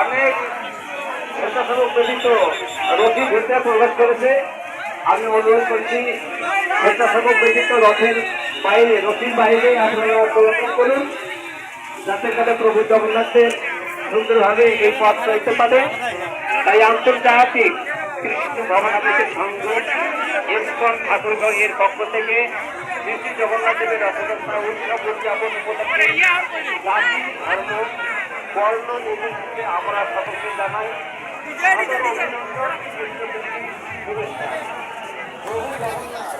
অনেক স্বেচ্ছাসেবক রথী ভিতরে প্রবেশ করেছে আমি অনুরোধ করছি স্বেচ্ছাসেবক ব্যতীত রথের বাইরে রথির বাইরে আপনারা অবলম্বন করুন যাতে করে প্রভু জগন্নাথের সুন্দরভাবে এই পথ চলতে পারে তাই আন্তর্জাতিক কৃষ্ণ ভবনাথের সংঘ ইস্কন ঠাকুরগাঁও এর পক্ষ থেকে শ্রী শ্রী জগন্নাথ দেবের রথযাত্রা উৎসব উদযাপন উপলক্ষে জাতি ধর্ম বর্ণ নির্বিশেষে আমরা সকলকে জানাই কৃষ্ণপ্রীতি, শুভেচ্ছা। প্রভু জগন্নাথ,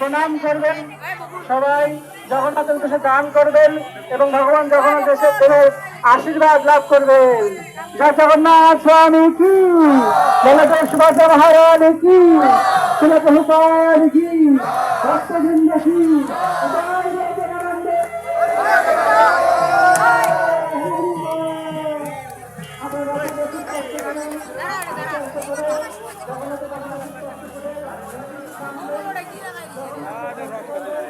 প্রণাম করবেন। সবাই জগন্নাথের উদ্দেশ্যে দান করবেন এবং ভগবান জগন্নাথ দেশের দেবের আশীর্বাদ লাভ করবেন। জয় জগন্নাথ স্বামী কি? জগতের সুভাষা মহারাজ কি? প্রভুপাদ কি? কি? জগন্নাথ। Gracias.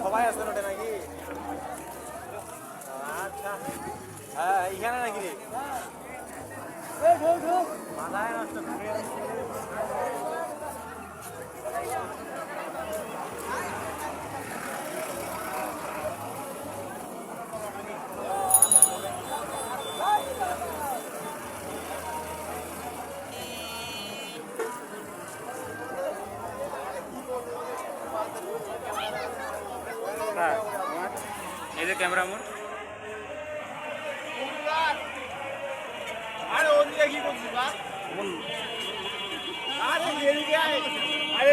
সবাই আছে ওটা নাকি? আচ্ছা। হ্যাঁ এইখানে নাকি রে? মাথায় নষ্ট যে ক্যামেরা মোর আরে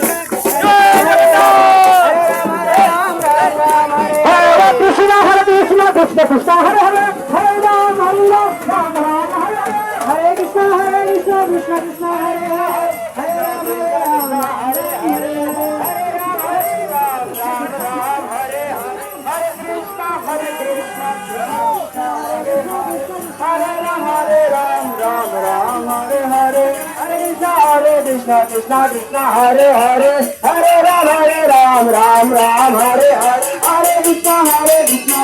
কৃষ্ণ হরে হরে হরে রাম হরে রাম রাম রাম হরে হরে হরে কৃষ্ণ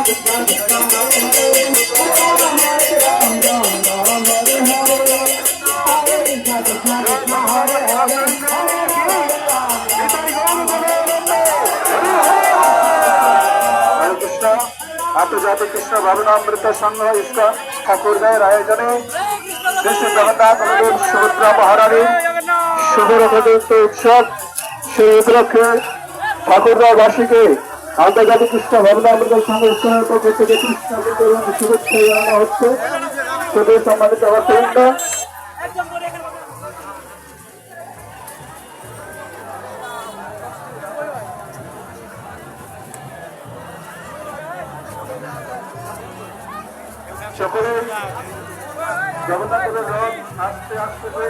কৃষ্ণ কৃষ্ণ হরে হরে হরে হরে কৃষ্ণ আন্তর্জাতিক কৃষ্ণ ভাবনামৃত সংঘ ইস্কন ঠাকুরগাঁয়ের আয়োজনে শ্রী জগন্নাথ মন্দির সুভদ্রা মহারানীর উৎসব। সেই উপলক্ষে ঠাকুরগাঁওবাসীকে আন্তর্জাতিক কৃষ্ণ সংঘ ইস্কনের পক্ষ থেকে কৃষ্ণ শুভেচ্ছা জানানো হচ্ছে। শুধু সম্মানিত সকলে জগন্নাথের রথ করে